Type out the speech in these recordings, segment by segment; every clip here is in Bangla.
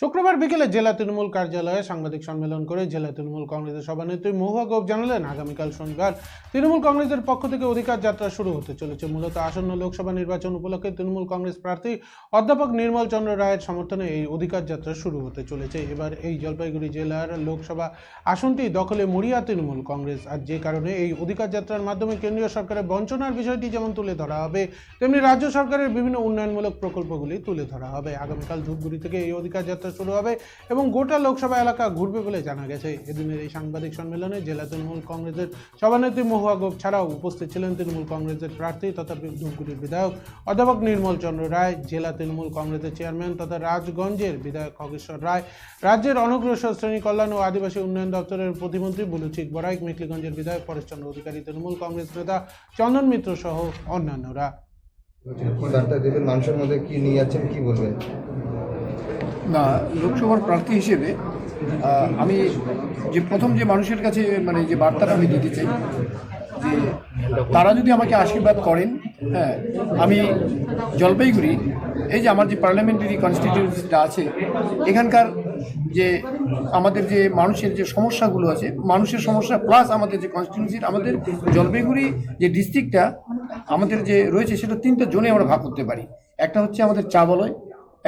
শুক্রবার বিকেলে জেলা তৃণমূল কার্যালয়ে সাংবাদিক সম্মেলন করে জেলা তৃণমূল কংগ্রেসের সভানেত্রী মহুয়া গোপ জানালেন, আগামীকাল শনিবার তৃণমূল কংগ্রেসের পক্ষ থেকে অধিকার যাত্রা শুরু হতে চলেছে। মূলত আসন্ন লোকসভা নির্বাচন উপলক্ষে তৃণমূল কংগ্রেস প্রার্থী অধ্যাপক নির্মল চন্দ্র রায়ের সমর্থনে এই অধিকার যাত্রা শুরু হতে চলেছে। এবার এই জলপাইগুড়ি জেলার লোকসভা আসনটি দখলে মরিয়া তৃণমূল কংগ্রেস। আর যে কারণে এই অধিকার যাত্রার মাধ্যমে কেন্দ্রীয় সরকারের বঞ্চনার বিষয়টি যেমন তুলে ধরা হবে, তেমনি রাজ্য সরকারের বিভিন্ন উন্নয়নমূলক প্রকল্পগুলি তুলে ধরা হবে। আগামীকাল ধূপগুড়ি থেকে এই অধিকার যাত্রা শুরু হবে এবং গোটা লোকসভা এলাকা ঘুরবে বলে জানা গেছে। এদিনের এই সাংবাদিক সম্মেলনে জেলা তৃণমূল কংগ্রেসের সভানেত্রী মহুয়া গোপ ছাড়াও উপস্থিত ছিলেন তৃণমূল কংগ্রেসের প্রার্থী তথা ধূপগুড়ির বিধায়ক অধ্যাপক নির্মল চন্দ্র রায়, জেলা তৃণমূল কংগ্রেসের চেয়ারম্যান তথা রাজগঞ্জের বিধায়ক খগেশ্বর রায়, রাজ্যের অনগ্রসর শ্রেণি কল্যাণ ও আদিবাসী উন্নয়ন দপ্তরের প্রতিমন্ত্রী বুলুচিক বরাইক মেকলিগঞ্জের বিধায়ক পরেশচন্দ্র অধিকারী, তৃণমূল কংগ্রেস নেতা চন্দন মিত্র সহ অন্যান্যরা। বার্তা দেবেন মানুষের মধ্যে কি নিয়ে যাচ্ছেন, কি বলবেন? না লোকসভার প্রার্থী হিসেবে আমি যে প্রথম যে মানুষের কাছে মানে যে বার্তাটা আমি দিতে চাই, যে তারা যদি আমাকে আশীর্বাদ করেন হ্যাঁ আমি জলপাইগুড়ি, এই যে আমার যে পার্লামেন্টারি কনস্টিটিউন্সিটা আছে, এখানকার যে আমাদের যে মানুষের যে সমস্যাগুলো আছে, মানুষের সমস্যা প্লাস আমাদের যে কনস্টিটিউন্সির আমাদের জলপাইগুড়ি যে ডিস্ট্রিক্টটা আমাদের যে রয়েছে, সেটা তিনটা জোনে আমরা ভাগ করতে পারি। একটা হচ্ছে আমাদের চা বলয়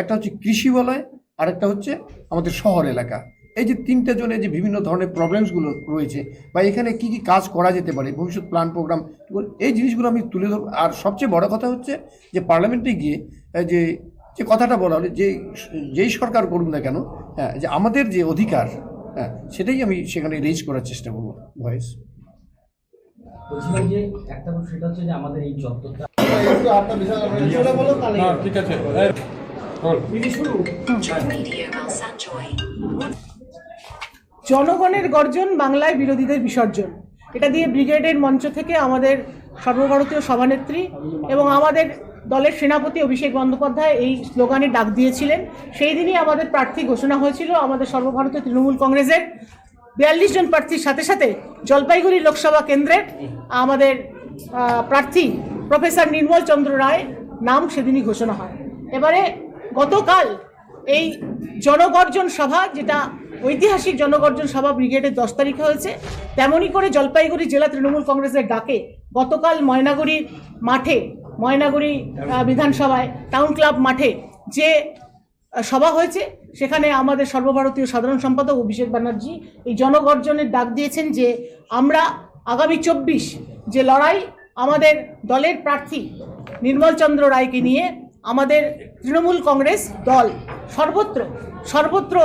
একটা হচ্ছে কৃষি বলয় আর একটা হচ্ছে আমাদের শহর এলাকা। এই যে তিনটা জনে যে বিভিন্ন ধরনের প্রবলেমসগুলো রয়েছে বা এখানে কি কি কাজ করা যেতে পারে ভবিষ্যৎ প্ল্যান প্রোগ্রাম এই জিনিসগুলো আমি তুলে ধরব। আর সবচেয়ে বড় কথা হচ্ছে যে পার্লামেন্টে গিয়ে যে যে কথাটা বলা হলো যে যেই সরকার করুন না কেন হ্যাঁ যে আমাদের যে অধিকার হ্যাঁ সেটাই আমি সেখানে রেজ করার চেষ্টা করব ভয়েস বলছিলাম যে একটা সেটা হচ্ছে যে আমাদের এই চত্বরটা Media Malsanjoy. জনগণের গর্জন বাংলায় বিরোধীদের বিসর্জন। এটা দিয়ে ব্রিগেডের মঞ্চ থেকে আমাদের সর্বভারতীয় সভানেত্রী এবং আমাদের দলের সেনাপতি অভিষেক বন্দ্যোপাধ্যায় এই স্লোগানে ডাক দিয়েছিলেন। সেই দিনই আমাদের প্রার্থী ঘোষণা হয়েছিল আমাদের সর্বভারতীয় তৃণমূল কংগ্রেসের বিয়াল্লিশ জন প্রার্থীর সাথে সাথে জলপাইগুড়ি লোকসভা কেন্দ্রের আমাদের প্রার্থী প্রফেসর নির্মল চন্দ্র রায় নাম সেদিনই ঘোষণা হয়। এবারে গতকাল এই জনগর্জন সভা, যেটা ঐতিহাসিক জনগর্জন সভা ব্রিগেডের দশ তারিখে হয়েছে, তেমনই করে জলপাইগুড়ি জেলা তৃণমূল কংগ্রেসের ডাকে গতকাল ময়নাগুড়ির মাঠে, ময়নাগুড়ি বিধানসভায়, টাউন ক্লাব মাঠে যে সভা হয়েছে, সেখানে আমাদের সর্বভারতীয় সাধারণ সম্পাদক অভিষেক ব্যানার্জি এই জনগর্জনের ডাক দিয়েছেন যে, আমরা আগামী চব্বিশ যে লড়াই আমাদের দলের প্রার্থী নির্মলচন্দ্র রায়কে নিয়ে আমাদের তৃণমূল কংগ্রেস দল। সর্বত্র সর্বত্র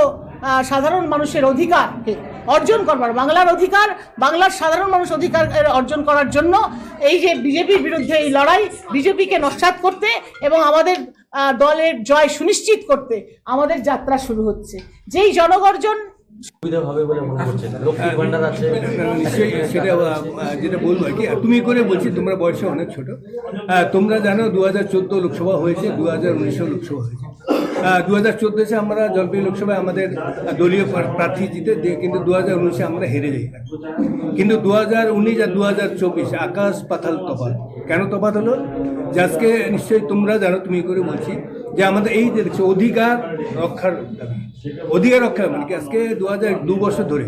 সাধারণ মানুষের অধিকারকে অর্জন করবার, বাংলার অধিকার, বাংলার সাধারণ মানুষ অধিকার অর্জন করার জন্য এই যে বিজেপির বিরুদ্ধে এই লড়াই, বিজেপিকে নস্বাত করতে এবং আমাদের দলের জয় সুনিশ্চিত করতে আমাদের যাত্রা শুরু হচ্ছে। যেই জনগর্জন তুমি করে বলছি, তোমরা বয়সে অনেক ছোট। তোমরা জানো দু হাজার চোদ্দ লোকসভা হয়েছে দু হাজার লোকসভা হয়েছে। দু হাজার চোদ্দোতে আমরা জলপাইগুড়ি লোকসভায় আমাদের দলীয় প্রার্থী জিতে কিন্তু দু হাজার উনিশে আমরা হেরে যাই। কিন্তু দু হাজার উনিশ আর দু হাজার চব্বিশ আকাশ পাতাল তফাৎ। কেন তফাৎ হলো? যে আজকে নিশ্চয়ই তোমরা জানো, তুমি করে বলছি যে আমাদের এই যে দেখছ, অধিকার রক্ষার অধিকার রক্ষা মানে কি আজকে দু হাজার দু বছর ধরে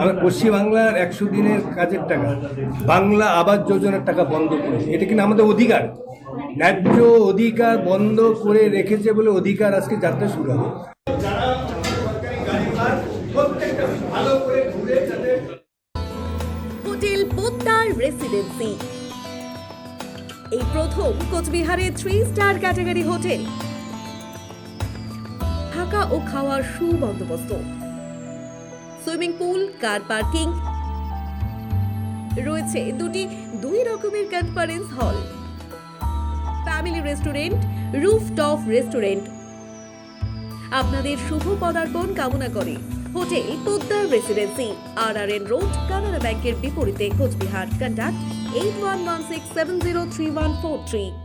আমরা পশ্চিমবাংলার একশো দিনের কাজের টাকা, বাংলা আবাস যোজনার টাকা বন্ধ করেছে এটা কিন্তু আমাদের অধিকার? ন্যায্য অধিকার বন্ধ করে রেখেছে বলে অধিকার আজকে যাত্রা শুরু হবে। Hotel Poddar residency. এই প্রথম কোচবিহারে থ্রি স্টার ক্যাটাগরি হোটেল। ও খাওয়ার সুবন্দোবস্ত। Swimming pool, car parking. রয়েছে দুটি দুই রকমের conference hall. Family restaurant, rooftop restaurant. আপনাদের শুভ পদার্পণ কামনা করে hotel Poddar residency R R N road, Canara ব্যাংকের বিপরীতে Coochbehar contact eight one one six seven zero three one four three.